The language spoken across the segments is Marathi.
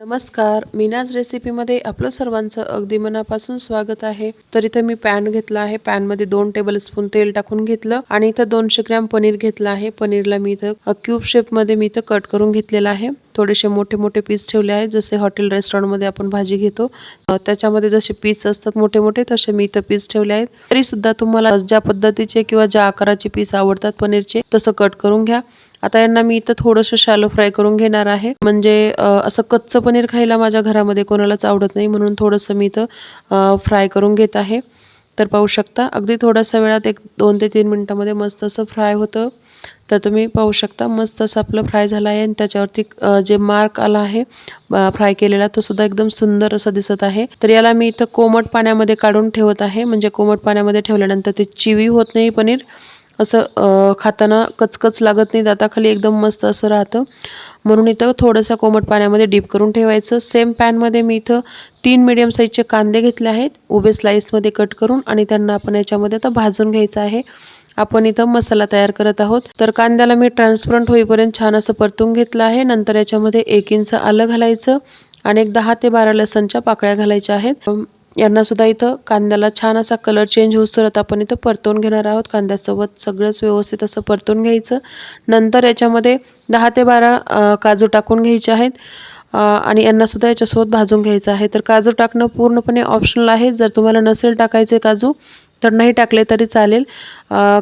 नमस्कार मीनाज रेसिपीमध्ये आपलं सर्वांचं अगदी मनापासून स्वागत आहे. तर इथं मी पॅन घेतला आहे. पॅनमध्ये दोन टेबल स्पून तेल टाकून घेतलं आणि इथं दोनशे ग्रॅम पनीर घेतलं आहे. पनीरला मी इथं क्यूब शेपमध्ये मी इथं कट करून घेतलेलं आहे. थोडेसे मोठे मोठे पीस ठेवले आहेत. जसे हॉटेल रेस्टॉरंटमध्ये आपण भाजी घेतो त्याच्यामध्ये जसे पीस असतात मोठे मोठे तसे मी इथं पीस ठेवले आहेत. तरीसुद्धा तुम्हाला ज्या पद्धतीचे किंवा ज्या आकाराचे पीस आवडतात पनीरचे तसं कट करून घ्या. आता यांना मी इथं थोडंसं शॅलो फ्राय करून घेणार आहे. म्हणजे असं कच्चं पनीर खायला माझ्या घरामध्ये कोणालाच आवडत नाही म्हणून थोडंसं मी इथं फ्राय करून घेत आहे. तर पाहू शकता अगदी थोडासा वेळात एक दोन ते तीन मिनटामध्ये मस्त असं फ्राय होतं. तर तुम्ही पाहू शकता मस्त असं आपलं फ्राय झालं आहे आणि त्याच्यावरती जे मार्क आला आहे फ्राय केलेला तो सुद्धा एकदम सुंदर असा दिसत आहे. तर याला मी इथं कोमट पाण्यामध्ये काढून ठेवत आहे. म्हणजे कोमट पाण्यामध्ये ठेवल्यानंतर ते चिवी होत नाही पनीर. असं खाताना कचकच लागत नाही दाताखाली एकदम मस्त असं राहतं. म्हणून इथं थोडंसं कोमट पाण्यामध्ये डीप करून ठेवायचं. सेम पॅनमध्ये मी इथं तीन मिडियम साईजचे कांदे घेतले आहेत. उभे स्लाईसमध्ये कट करून आणि त्यांना आपण याच्यामध्ये आता भाजून घ्यायचं आहे. आपण इथं मसाला तयार करत आहोत. तर कांद्याला मी ट्रान्सपरंट होईपर्यंत छान असं परतून घेतलं आहे. नंतर याच्यामध्ये एक इंच आलं घालायचं आणि एक दहा ते बारा लसणच्या पाकळ्या घालायच्या आहेत. यांना सुद्धा इथं कांद्याला छान असा कलर चेंज होऊसतोवर आपण इथं परतून घेणार आहोत. कांद्यासोबत सगळंच व्यवस्थित असं परतून घ्यायचं. नंतर याच्यामध्ये दहा ते बारा काजू टाकून घ्यायचे आहेत. आणि यांनासुद्धा याच्यासोबत भाजून घ्यायचं आहे. तर काजू टाकणं पूर्णपणे ऑप्शनल आहे. जर तुम्हाला नसेल टाकायचे काजू तर नाही टाकले तरी चालेल.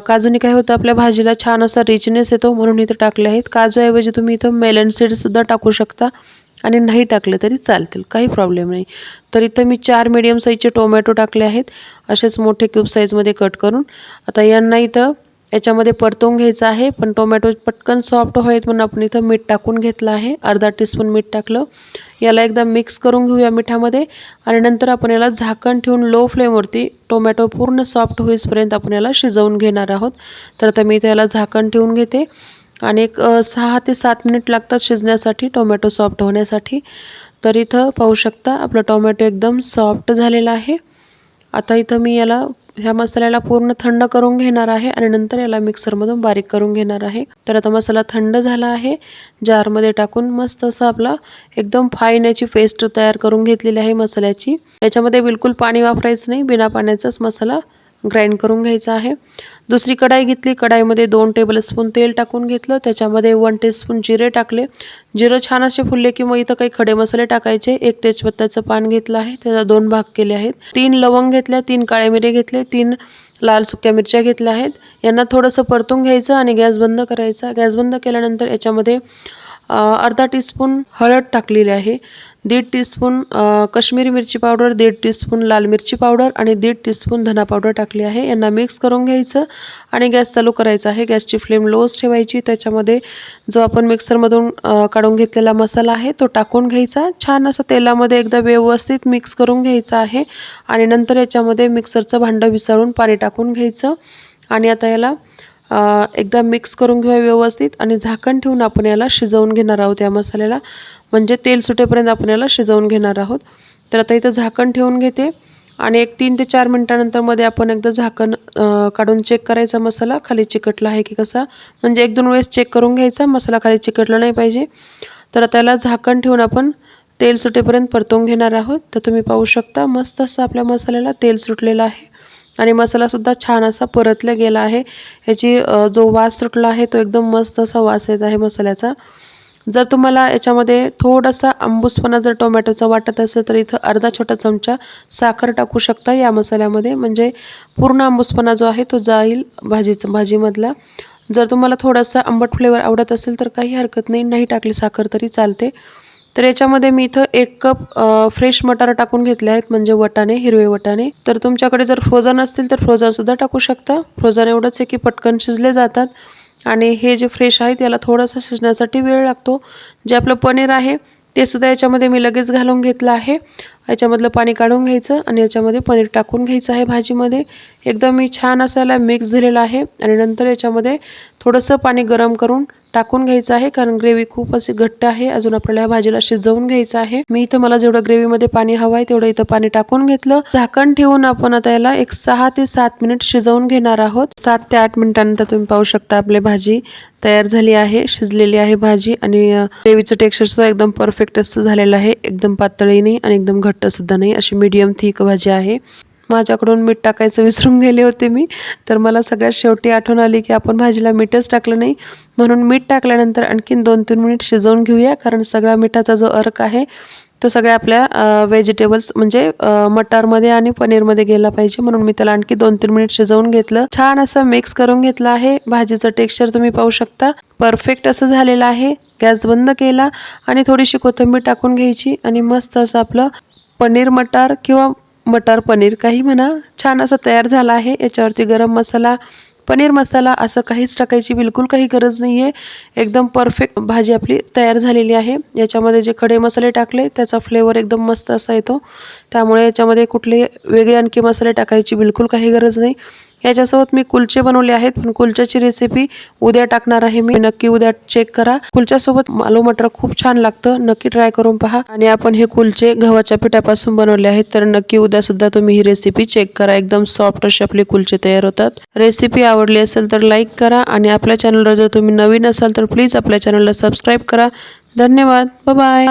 काजूने काय होतं आपल्या भाजीला छान असा रिचनेस येतो म्हणून इथं टाकले आहेत. काजूऐवजी तुम्ही इथं मेलन सीड्ससुद्धा टाकू शकता आणि नाही टाकले तरी चालतील काही प्रॉब्लेम नाही. तर इथं मी चार मीडियम साईजचे टोमॅटो टाकले आहेत. असेच मोठे क्यूब साईजमध्ये कट करून. आता यांना इथं याच्यामध्ये परतवून घ्यायचं आहे. पण टोमॅटो पटकन सॉफ्ट व्हायत म्हणून आपण इथं मीठ टाकून घेतलं आहे. अर्धा टीस्पून मीठ टाकलं. याला एकदा मिक्स करून घेऊया मिठामध्ये. आणि नंतर आपण याला झाकण ठेवून लो फ्लेमवरती टोमॅटो पूर्ण सॉफ्ट होईसपर्यंत आपण याला शिजवून घेणार आहोत. तर आता मी इथं याला झाकण ठेवून घेते. आणि एक सहा ते सात मिनिट लागतात शिजण्यासाठी टोमॅटो सॉफ्ट होण्यासाठी. तर इथं पाहू शकता आपलं टोमॅटो एकदम सॉफ्ट झालेला आहे. आता इथं मी याला ह्या मसाल्याला पूर्ण थंड करून घेणार आहे आणि नंतर याला मिक्सरमधून बारीक करून घेणार आहे. तर आता मसाला थंड झाला आहे. जारमध्ये टाकून मस्त असं आपला एकदम फाईन याची पेस्ट तयार करून घेतलेली आहे मसाल्याची. याच्यामध्ये बिलकुल पाणी वापरायचं नाही. बिना पाण्याचाच मसाला ग्राइंड करून घ्यायचा आहे. दुसरी कढाई घेतली. कढाईमध्ये दोन टेबलस्पून तेल टाकून घेतलं. त्याच्यामध्ये वन टीस्पून जिरे टाकले. जिरं छान असे फुलले की मग इथं काही खडे मसाले टाकायचे. एक तेजपत्त्याचं पान घेतलं आहे. त्याचा दोन भाग केले आहेत. तीन लवंग घेतल्या. तीन काळे मिरे घेतले. तीन लाल सुक्या मिरच्या घेतल्या आहेत. यांना थोडंसं परतून घ्यायचं आणि गॅस बंद करायचा. गॅस बंद केल्यानंतर याच्यामध्ये अर्धा टीस्पून हळद टाकलेली आहे दीड टीस्पून कश्मीरी मिरची पावडर दीड टीस्पून लाल मिरची पावडर आणि दीड टीस्पून धना पावडर टाकली आहे. यांना मिक्स करून घ्यायचं आणि गॅस चालू करायचा आहे. गॅसची फ्लेम लोच ठेवायची. त्याच्यामध्ये जो आपण मिक्सरमधून काढून घेतलेला मसाला आहे तो टाकून घ्यायचा. छान असं तेलामध्ये एकदा व्यवस्थित मिक्स करून घ्यायचा आहे आणि नंतर याच्यामध्ये मिक्सरचं भांडं विसळून पाणी टाकून घ्यायचं. आणि आता याला एकदा मिक्स करून घेऊया व्यवस्थित आणि झाकण ठेवून आपण याला शिजवून घेणार आहोत या मसाल्याला. म्हणजे तेल सुटेपर्यंत आपण याला शिजवून घेणार आहोत. तर आता इथं झाकण ठेवून घेते आणि एक तीन ते चार मिनटानंतरमध्ये आपण एकदा झाकण काढून चेक करायचा मसाला. खाली चिकटला आहे की कसा? म्हणजे एक दोन वेळेस चेक करून घ्यायचा. मसाला खाली चिकटला नाही पाहिजे. तर त्याला झाकण ठेवून आपण तेल सुटेपर्यंत परतवून घेणार आहोत. तर तुम्ही पाहू शकता मस्त असं आपल्या मसाल्याला तेल सुटलेलं आहे. आणि मसालासुद्धा छान असा परतला गेला आहे. ह्याची जो वास सुटला आहे तो एकदम मस्त असा वास येत आहे मसाल्याचा. जर तुम्हाला याच्यामध्ये थोडासा आंबूसपणा जर टोमॅटोचा वाटत असेल तर इथं अर्धा छोटा चमचा साखर टाकू शकता या मसाल्यामध्ये. म्हणजे पूर्ण आंबूसपणा जो आहे तो जाईल भाजीचं भाजीमधला. जर तुम्हाला थोडासा आंबट फ्लेवर आवडत असेल तर काही हरकत नाही. नाही टाकली साखर तरी चालते. तर याच्यामध्ये मी इथं एक कप फ्रेश मटार टाकून घेतले आहेत म्हणजे वटाणे हिरवे वटाणे. तर तुमच्याकडे जर फ्रोझन असतील तर फ्रोझन सुद्धा टाकू शकता. फ्रोझन एवढंच आहे की पटकन शिजले जातात. आणि हे जे फ्रेश आहेत याला थोडासा शिजण्यासाठी वेळ लागतो. जे आपलं पनीर आहे ते सुद्धा याच्यामध्ये मी लगेच घालून घेतलं आहे. याच्यामधलं पाणी काढून घ्यायचं आणि याच्यामध्ये पनीर टाकून घ्यायचं आहे भाजीमध्ये. एकदम मी छान असायला मिक्स झालेलं आहे. आणि नंतर याच्यामध्ये थोडंसं पाणी गरम करून टाकून घ्यायचं आहे कारण ग्रेव्ही खूप अशी घट्ट आहे. अजून आपल्याला या भाजीला शिजवून घ्यायचं आहे. मी इथं मला जेवढं ग्रेव्हीमध्ये पाणी हवं आहे तेवढं इथं पाणी टाकून घेतलं. झाकण ठेवून आपण आता याला एक सहा ते सात मिनिट शिजवून घेणार आहोत. सात ते आठ मिनिटांनंतर तुम्ही पाहू शकता आपली भाजी तयार झाली आहे शिजलेली आहे भाजी. आणि ग्रेव्हीचं टेक्स्चर सुद्धा एकदम परफेक्ट असं झालेलं आहे. एकदम पातळी नाही आणि एकदम घट्ट सुद्धा नाही. अशी मीडियम थिक भाजी आहे. माझ्याकडून मीठ टाकायचं विसरून गेले होते मी. तर मला सगळ्यात शेवटी आठवण आली की आपण भाजीला मीठच टाकलं नाही. म्हणून मीठ टाकल्यानंतर आणखीन दोन तीन मिनिट शिजवून घेऊया कारण सगळा मिठाचा जो अर्क आहे तो सगळ्या आपल्या व्हेजिटेबल्स म्हणजे मटारमध्ये आणि पनीरमध्ये गेला पाहिजे. म्हणून मी त्याला आणखी दोन तीन मिनिट शिजवून घेतलं. छान असं मिक्स करून घेतलं आहे. भाजीचं टेक्स्चर तुम्ही पाहू शकता. परफेक्ट असं झालेलं आहे. गॅस बंद केला आणि थोडीशी कोथिंबीर टाकून घ्यायची आणि मस्त असं आपलं पनीर मटार किंवा मटर पनीर काही म्हणा छान असं तयार झाला आहे. याच्यावरती गरम मसाला पनीर मसाला असं काहीच टाकायची बिलकुल काही गरज नाही आहे एकदम परफेक्ट भाजी आपली तयार झालेली आहे. याच्यामध्ये जे खडे मसाले टाकले त्याचा फ्लेवर एकदम मस्त असा येतो. त्यामुळे याच्यामध्ये कुठले वेगळे आणखी मसाले टाकायची बिलकुल काही गरज नाही. याच्यासोबत मी कुलचे बनवले आहेत पण कुलच्याची रेसिपी उद्या टाकणार आहे मी. नक्की उद्या चेक करा. कुलच्यासोबत आलू मटर खूप छान लागतं. नक्की ट्राय करून पहा. आणि आपण हे कुलचे गव्हाच्या पिठापासून बनवले आहेत तर नक्की उद्या सुद्धा तुम्ही ही रेसिपी चेक करा. एकदम सॉफ्ट असे आपले कुलचे तयार होतात. रेसिपी आवडली असेल तर लाईक करा आणि आपल्या चॅनलवर जर तुम्ही नवीन असाल तर प्लीज आपल्या चॅनलला सबस्क्राईब करा. धन्यवाद. बाय